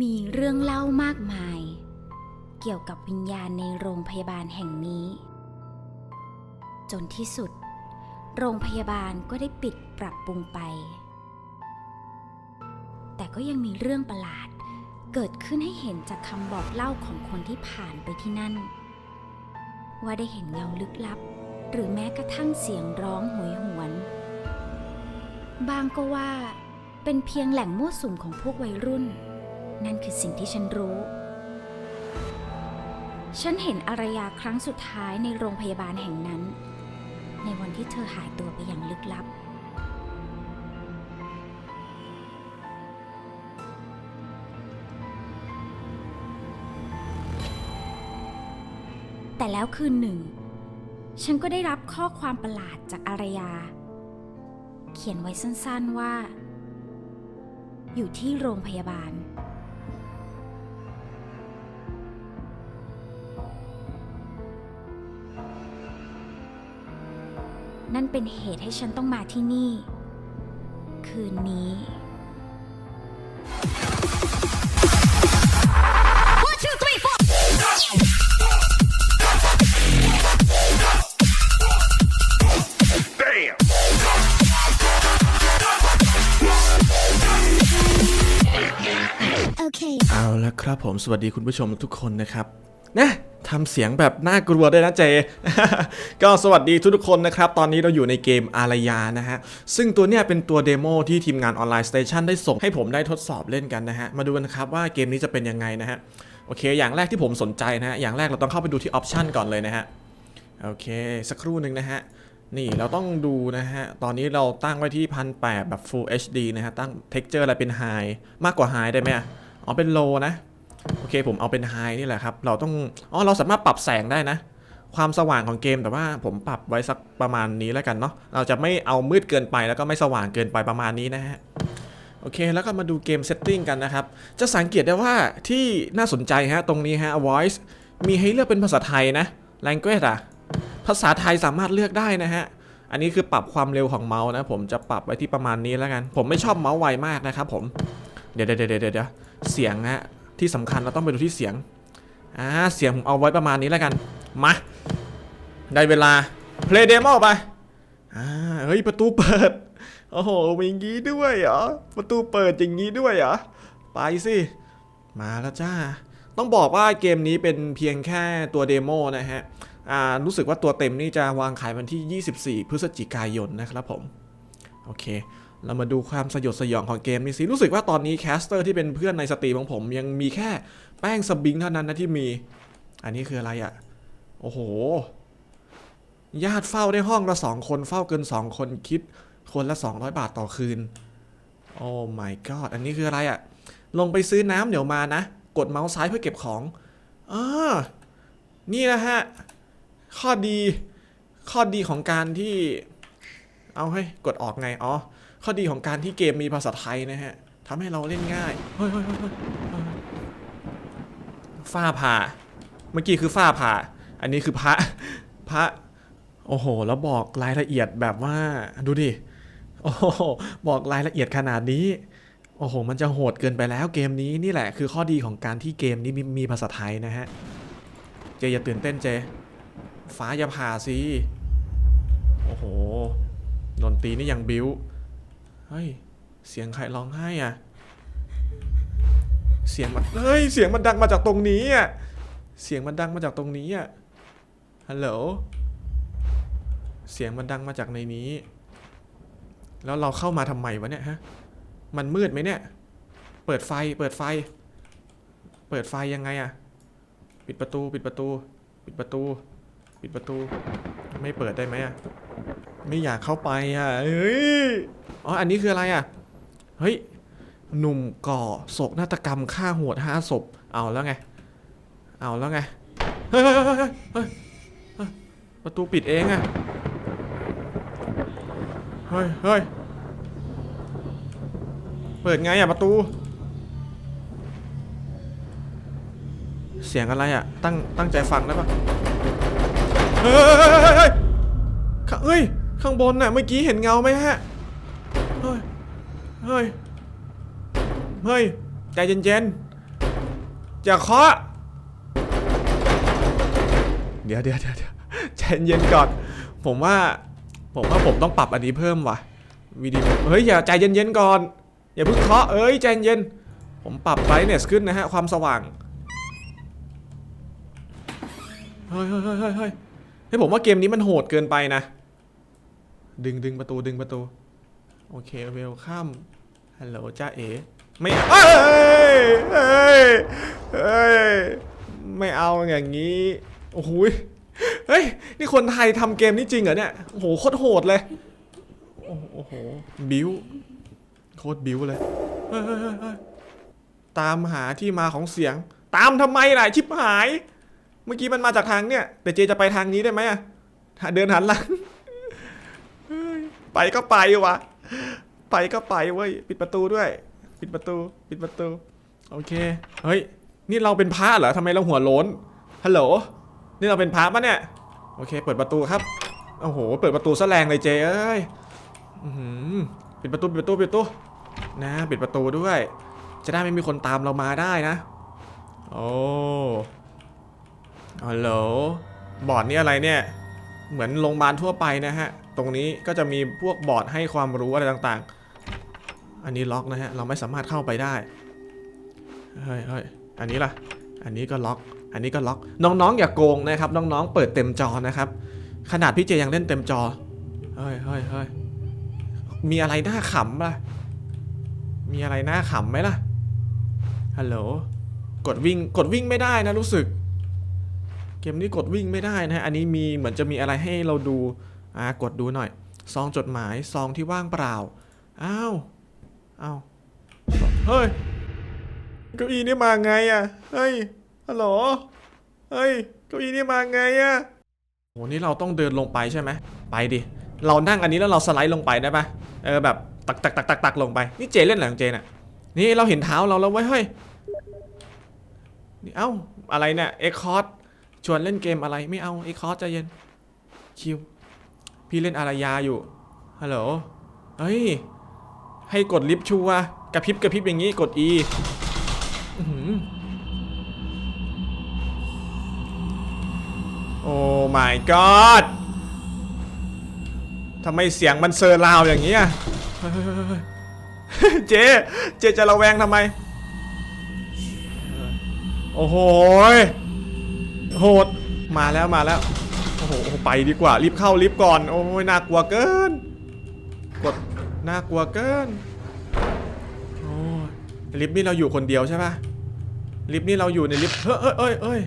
มีเรื่องเล่ามากมาย เกี่ยวกับวิญญาณในโรงพยาบาลแห่งนี้ จนที่สุด โรงพยาบาลก็ได้ปิดปรับปรุงไป แต่ก็ยังมีเรื่องประหลาดเกิดขึ้นให้เห็นจากคำบอกเล่าของคนที่ผ่านไปที่นั่น ว่าได้เห็นเงาลึกลับ หรือแม้กระทั่งเสียงร้องโหยหวน บางก็ว่า เป็นเพียงแหล่งมั่วสุมของพวกวัยรุ่น นั่นคือสิ่งที่ฉันรู้ ฉันเห็นอารยาครั้งสุดท้ายในโรงพยาบาลแห่งนั้น ในวันที่เธอหายตัวไปอย่างลึกลับ แต่แล้วคืนหนึ่ง ฉันก็ได้รับข้อความประหลาดจากอารยา เขียนไว้สั้นๆว่า อยู่ที่โรงพยาบาล นั่นเป็นเหตุให้ฉันต้องมาที่นี่ คืนนี้ Bam! เอาละครับผมสวัสดีคุณผู้ชมทุกคนนะครับนะ ทำเสียงแบบน่ากลัวด้วยนะเจ ก็สวัสดีทุกๆคนนะครับ ตอนนี้เราอยู่ในเกมอารยานะฮะ ซึ่งตัวเนี้ยเป็นตัวเดโมที่ทีมงานออนไลน์สเตชันได้ส่งให้ผมได้ทดสอบเล่นกันนะฮะ มาดูกันครับว่าเกมนี้จะเป็นยังไงนะฮะ โอเค อย่างแรกที่ผมสนใจนะฮะ อย่างแรกเราต้องเข้าไปดูที่ออปชันก่อนเลยนะฮะ โอเค สักครู่หนึ่งนะฮะ นี่เราต้องดูนะฮะ ตอนนี้เราตั้งไว้ที่พันแแบบ Full HD นะฮะ ตั้ง Texture อะไรเป็น High มากกว่า High ได้ไหมอะอ๋อเป็น Low นะ โอเคผมเอาเป็น High นี่แหละครับ เราต้องอ๋อเราสามารถปรับแสงได้นะ ความสว่างของเกมแต่ว่าผมปรับไว้สักประมาณนี้แล้วกันเนาะเราจะไม่เอามืดเกินไปแล้วก็ไม่สว่างเกินไปประมาณนี้นะฮะโอเค แล้วก็มาดูเกมเซตติ้งกันนะครับ จะสังเกตได้ว่าที่น่าสนใจฮะ ตรงนี้ฮะ voice มีให้เลือกเป็นภาษาไทยนะ language อะภาษาไทยสามารถเลือกได้นะฮะ อันนี้คือปรับความเร็วของเมาส์นะ ผมจะปรับไว้ที่ประมาณนี้แล้วกัน ผมไม่ชอบเมาส์ไวมากนะครับผม เดี๋ยวเดี๋ยวเดี๋ยวเดี๋ยวเสียงฮะ ที่สำคัญเราต้องไปดูที่เสียงอ่าเสียงผมเอาไว้ประมาณนี้แล้วกัน มา ได้เวลา play demo ไปอ่าเฮ้ยประตูเปิด โอ้โหมีอย่างงี้ด้วยเหรอ ประตูเปิดอย่างงี้ด้วยเหรอ ไปสิ มาแล้วจ้า ต้องบอกว่าเกมนี้เป็นเพียงแค่ตัวเดโมนะฮะ อ่า รู้สึกว่าตัวเต็มนี่จะวางขายวันที่ 24 พฤศจิกายนนะครับผม โอเค เรามาดูความสยดสยองของเกมนี้สิ รู้สึกว่าตอนนี้แคสเตอร์ที่เป็นเพื่อนในสตรีมของผมยังมีแค่แป้งสบิงเท่านั้นนะที่มี อันนี้คืออะไรอะ่ะ โอ้โห ญาติเฝ้าได้ห้องละสองคนเฝ้าเกินสองคนคิดคนละ 200 บาทต่อคืน โอ้ my god อันนี้คืออะไรอะ่ะ ลงไปซื้อน้ำเดี๋ยวมานะ กดเมาส์ซ้ายเพื่อเก็บของอ่านี่นะฮะ ข้อดี ข้อดีของการที่ เอาให้กดออกไง อ๋อ ข้อดีของการที่เกมมีภาษาไทยนะฮะทำให้เราเล่นง่ายเฮ้ยเฮ้ยเฮ้ยฝ้าผ่า เมื่อกี้คือฝ้าผ่า อันนี้คือพระพระโอ้โห แล้วบอกรายละเอียดแบบว่าดูดิโอ้โหบอกรายละเอียดขนาดนี้โอ้โห มันจะโหดเกินไปแล้วเกมนี้นี่แหละคือข้อดีของการที่เกมนี้มีมีภาษาไทยนะฮะ เจอย่าตื่นเต้นเจ ฟ้าอย่าผ่าสิ โอ้โหดนตรีนี่ยังบิ้ว ฮ้ย เสียงใครร้องไห้อะ เสียงมันเฮ้ย เสียงมันดังมาจากตรงนี้อะ เสียงมันดังมาจากตรงนี้อะ ฮัลโหล เสียงมันดังมาจากในนี้ แล้วเราเข้ามาทำไมวะเนี่ยฮะ มันมืดไหมเนี่ย เปิดไฟ เปิดไฟ เปิดไฟยังไงอะ ปิดประตู ปิดประตู ปิดประตู ปิดประตู ไม่เปิดได้ไหมอะ ไม่อยากเข้าไปอะเฮ้ยอ๋ออันนี้คืออะไรอะเฮ้ยหนุ่มก่อโศกนาฏกรรมฆ่าโหดห้าศพเอาแล้วไง เอาแล้วไงเฮ้ยเฮ้ยเฮ้ยเฮ้ยประตูปิดเองอะเฮ้ยเฮ้ยเปิดไงอะประตู เสียงอะไรอะ ตั้งตั้งใจฟังได้ปะเฮ้ยเฮ้ยเฮ้ยข้าเฮ้ย ข้างบนน่ะเมื่อกี้เห็นเงาไหมฮะ เฮ้ย เฮ้ย เฮ้ย ใจเย็นอย่าเคาะ เดี๋ยวเดี๋ยวเดี๋ยวเยวใจเย็นก่อน ผมว่า ผมว่าผมต้องปรับอันนี้เพิ่มว่ะวิดีโอเฮ้ยอย่าใจเย็นๆก่อน อย่าเพิ่งเคาะเอ้ยใจเย็น ผมปรับไบรท์เนสขึ้นนะฮะความสว่าง เฮ้ยเฮ้ยเฮ้ยเฮ้ยเฮ้ยผมว่าเกมนี้มันโหดเกินไปนะ ดึงดึงประตูดึงประตู โอเคเวลคัมฮัลโหลจ้าเอ๋ไม่เอ้ยเอ้ยเอ้ยไม่เอาอย่างนี้โอ้โหเฮ้ยนี่คนไทยทำเกมนี้จริงเหรอเนี่ยโอ้โหโคตรโหดเลยโอ้โหบิวโคตรบิวเลยเฮ้ยตามหาที่มาของเสียง ตามทำไมล่ะชิบหาย เมื่อกี้มันมาจากทางเนี่ยแต่เจจะไปทางนี้ได้ไหมอะเดินหันหลัง ไปก็ไปวะ ไปก็ไปเว้ย ปิดประตูด้วย ปิดประตู ปิดประตู โอเค เฮ้ย นี่เราเป็นพระเหรอทำไมเราหัวโล้น ฮัลโหล นี่เราเป็นพระปะเนี่ย โอเค เปิดประตูครับ โอ้โห เปิดประตูซะแรงเลยเจ้เอ้ยปิดประตู ปิดประตู ปิดประตู นะ ปิดประตูด้วย จะได้ไม่มีคนตามเรามาได้นะ โอ้ฮัลโหลบอร์ดนี่อะไรเนี่ย เหมือนโรงพยาบาลทั่วไปนะฮะ ตรงนี้ก็จะมีพวกบอร์ดให้ความรู้อะไรต่างๆ อันนี้ล็อกนะฮะ เราไม่สามารถเข้าไปได้ เฮ้ยเฮ้ยอันนี้ล่ะ อันนี้ก็ล็อก อันนี้ก็ล็อก น้องๆ อย่าโกงนะครับ น้องๆ เปิดเต็มจอนะครับ ขนาดพี่เจยังเล่นเต็มจอ เฮ้ยเฮ้ยเฮ้ยมีอะไรน่าขำล่ะ มีอะไรน่าขำไหมล่ะ ฮัลโหล กดวิ่ง กดวิ่งไม่ได้นะรู้สึก เกมนี้กดวิ่งไม่ได้นะฮะ อันนี้มีเหมือนจะมีอะไรให้เราดู อ่ากดดูหน่อย ซองจดหมายซองที่ว่างเปล่า อ้าว อ้าว เฮ้ย เก้าอี้นี่มาไงอะ เฮ้ยฮัลโหล เฮ้ย เก้าอี้นี่มาไงอะโหนี่เราต้องเดินลงไปใช่ไหม ไปดิ เรานั่งอันนี้แล้วเราสไลด์ลงไปได้ปะเออแบบตักตักตักตักตักลงไป นี่เจเล่นอะไรของเจน่ะ นี่เราเห็นเท้าเราแล้วเว้ยเฮ้ย นี่เอ้าอะไรเนี่ยเอ็กคอร์ดชวนเล่นเกมอะไรไม่เอาเอ็กคอร์ดใจเย็น คิว พี่เล่นอารยาอยู่ ฮัลโหล เฮ้ย ให้กดลิฟต์ชัวกระพริบกระพริบอย่างนี้กด E อื้อหือโอ้ my god ทำไมเสียงมันเซอร์ราวอย่างนี้อะเจ๊ เจ๊จะระแวงทำไม โอ้โห โหด มาแล้วมาแล้ว ไปดีกว่า รีบเข้ารีบก่อน โอ้ยน่ากลัวเกิน กดน่ากลัวเกินโอ้ยลิฟต์นี่เราอยู่คนเดียวใช่ปะลิฟต์นี่เราอยู่ในลิฟต์เฮ้ยเฮ้ยเฮ้ยเฮ้ย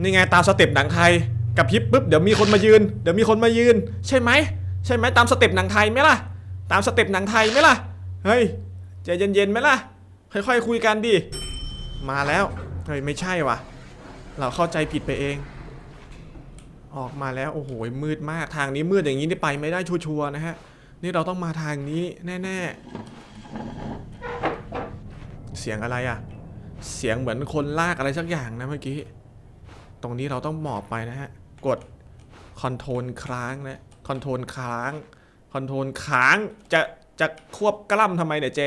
นี่ไงตามสเต็ปหนังไทยกับพริบปุ๊บเดี๋ยวมีคนมายืนเดี๋ยวมีคนมายืน ใช่ไหมใช่ไหมตามสเต็ปหนังไทยไหมล่ะ ตามสเต็ปหนังไทยไหมล่ะเฮ้ยใจเย็นๆไหมล่ะค่อยๆคุยกันดิมาแล้วเฮ้ยไม่ใช่ว่ะ เราเข้าใจผิดไปเอง ออกมาแล้วโอ้โหมืดมากทางนี้มืดอย่างนี้นี่ไปไม่ได้ชัวร์นะฮะนี่เราต้องมาทางนี้แน่ๆ เสียงอะไรอะเสียงเหมือนคนลากอะไรสักอย่างนะเมื่อกี้ ตรงนี้เราต้องหมอบไปนะฮะ กดคอนโทรลค้างนะคอนโทรลค้างคอนโทรลค้างจะจะควบกล้ำทำไมเนี่ยเจ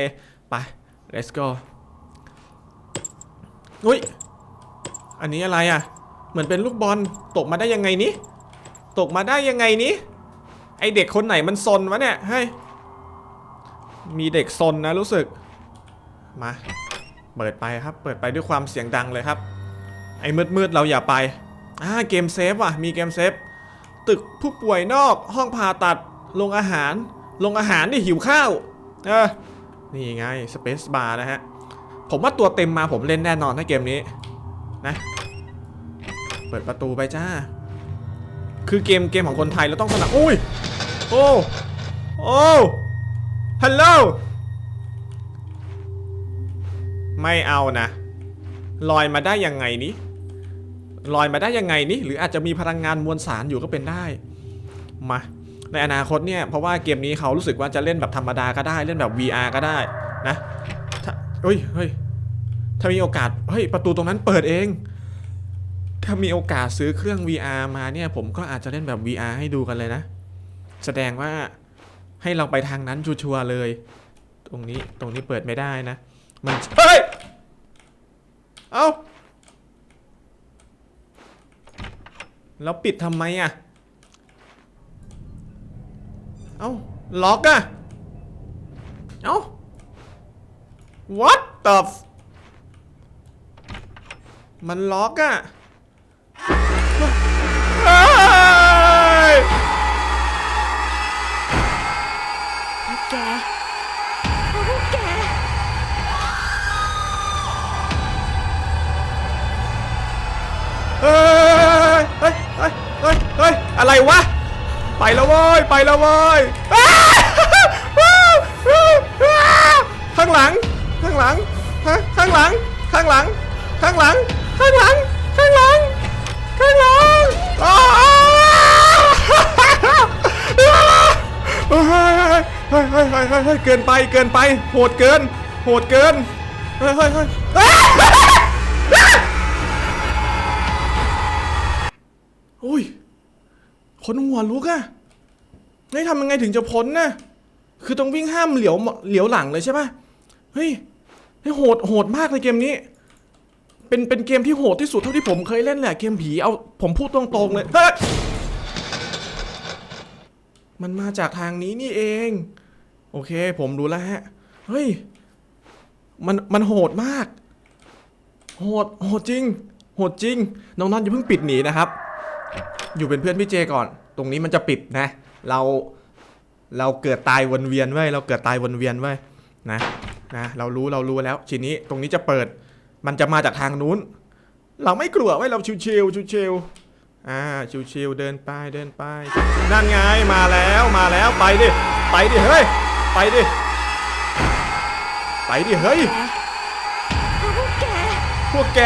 ไป let's go อุ้ย อันนี้อะไรอะ เหมือนเป็นลูกบอลตกมาได้ยังไงนี้ตกมาได้ยังไงนี้ไอเด็กคนไหนมันซนวะเนี่ยเฮ้มีเด็กซนนะรู้สึก มา เปิดไปครับ เปิดไปด้วยความเสียงดังเลยครับ ไอ้มืดๆเราอย่าไปอ่าเกมเซฟว่ะ มีเกมเซฟ ตึกผู้ป่วยนอก ห้องผ่าตัดโรงอาหารโรงอาหารนี่หิวข้าว เออ นี่ไง Space Bar นะฮะ ผมว่าตัวเต็มมาผมเล่นแน่นอนถ้าเกมนี้ นะ เปิดประตูไปจ้า คือเกมเกมของคนไทยเราต้องสนับอุ้ย โอ้ โอ้ฮัลโหลไม่เอานะ ลอยมาได้ยังไงนี้ลอยมาได้ยังไงนี้หรืออาจจะมีพลังงานมวลสารอยู่ก็เป็นได้ มา ในอนาคตเนี่ยเพราะว่าเกมนี้เขารู้สึกว่าจะเล่นแบบธรรมดาก็ได้เล่นแบบ VR ก็ได้นะเฮ้ยเฮ้ยถ้ามีโอกาสเฮ้ยประตูตรงนั้นเปิดเอง ถ้ามีโอกาสซื้อเครื่อง VR มาเนี่ย ผมก็อาจจะเล่นแบบ VR ให้ดูกันเลยนะ แสดงว่าให้เราไปทางนั้นชัวร์เลย ตรงนี้ตรงนี้เปิดไม่ได้นะ มัน เฮ้ย เอา้าแล้วปิดทำไมอะ่ะ เอา้า ล็อกอะ่ะ เอา้า what the มันล็อกอะ่ะ แกพวกแก เฮ้ยเฮ้ยเฮ้ยเฮ้ยเฮ้ยอะไรวะ ไปแล้วเว้ย ไปแล้วเว้ยอ้าวข้างหลัง ข้างหลังฮะข้างหลัง ข้างหลัง ข้างหลัง ข้างหลัง ข้างหลัง ข้างหลังอ้าว ฮ้ยเฮ้ยเฮ้ยเกินไปเกินไป โหดเกิน โหดเกิน เฮ้ยเฮ้ยเฮ้ยอ้าวโอ้ยคนหัวลุกอะเฮ้ยทำยังไงถึงจะพ้นนะคือต้องวิ่งห้ามเหลียวเหลียวหลังเลยใช่ปะเฮ้ยเฮ้ยโหดโหดมากเลยเกมนี้ เป็นเป็นเกมที่โหดที่สุดเท่าที่ผมเคยเล่นแหละเกมผีเอาผมพูดตรงๆเลยเฮ้ยมันมาจากทางนี้นี่เอง โอเค ผมรู้แล้วฮะ เฮ้ย มัน มันโหดมาก โหด โหดจริง โหดจริง น้องๆอย่าเพิ่งปิดหนีนะครับ อยู่เป็นเพื่อนพี่เจก่อน ตรงนี้มันจะปิดนะ เรา เราเกิดตายวนเวียนไว้ เราเกิดตายวนเวียนไว้นะ นะ เรารู้ เรารู้แล้ว ทีนี้ ตรงนี้จะเปิด มันจะมาจากทางนู้น เราไม่กลัวไว้เราชิวๆชิวๆอ่าชิวๆเดินไปเดินไป นั่นไงมาแล้วมาแล้วไปดิ ไปดิ เฮ้ย ดิ ไปดิ เฮ้ย พวกแก พวกแก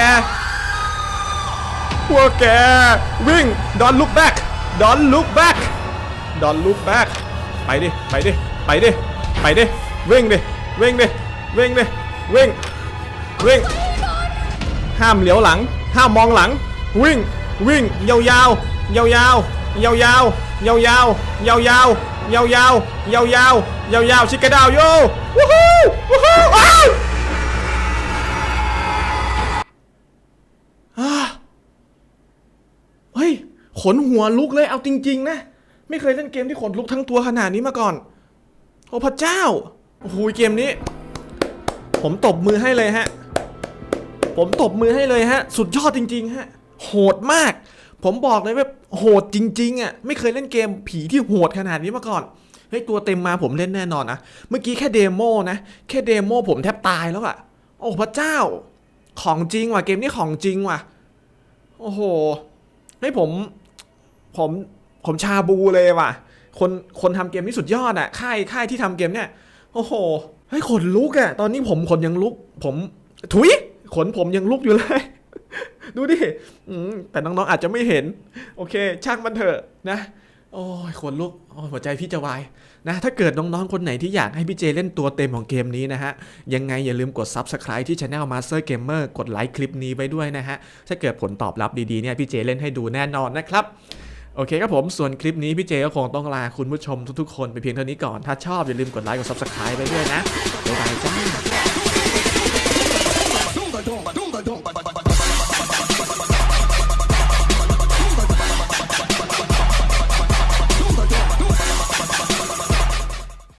พวกแก วิ่ง don't look back don't look back don't look back ไปดิ ไปดิ ไปดิ ไปดิ วิ่งดิ วิ่งดิ วิ่งดิ วิ่ง วิ่ง ห้ามเหลียวหลัง ห้ามมองหลัง วิ่ง วิ่ง ยาวยาวยาวยาวยาวยาวยาวยาวยาวยาว ยาวยาวยาวยาวยาวยาวชิคกดาวโยวู้ฮู้วู้ฮู้อ้าวอ่าเฮ้ยขนหัวลุกเลยเอาจริง ๆ นะ ไม่เคยเล่นเกมที่ขนลุกทั้งตัวขนาดนี้มาก่อน โอ้พระเจ้าโอ้โหเกมนี้ ผมตบมือให้เลยฮะ ผมตบมือให้เลยฮะ สุดยอดจริง ๆ ฮะ โหดมาก ผมบอกเลยว่าโหดจริงๆอะไม่เคยเล่นเกมผีที่โหดขนาดนี้มาก่อนเฮ้ยตัวเต็มมาผมเล่นแน่นอนนะเมื่อกี้แค่เดโมนะแค่เดโมผมแทบตายแล้วอะโอ้พระเจ้า ของจริงว่ะเกมนี้ของจริงว่ะ โอ้โหเฮ้ยผมผมผมชาบูเลยว่ะ คนคนทำเกมนี้สุดยอดอะค่ายค่ายที่ทำเกมเนี่ยโอ้โหเฮ้ยขนลุกอะตอนนี้ผมขนยังลุก ผมถุยขนผมยังลุกอยู่เลย ดูดิแต่น้องๆอาจจะไม่เห็น โอเค ช่างมันเถอะนะ โอ้ยขนลุกหัวใจพี่จะวายนะถ้าเกิดน้องๆ คนไหนที่อยากให้พี่เจเล่นตัวเต็มของเกมนี้นะฮะ ยังไงอย่าลืมกด Subscribe ที่ Channel Master Gamer กดไลค์คลิปนี้ไว้ด้วยนะฮะ ถ้าเกิดผลตอบรับดีๆเนี่ยพี่เจเล่นให้ดูแน่นอนนะครับโอเคครับผมส่วนคลิปนี้พี่เจก็คงต้องลาคุณผู้ชมทุกๆคนไปเพียงเท่านี้ก่อน ถ้าชอบอย่าลืมกดไลค์กด Subscribe ไปด้วยนะบ๊ายบาย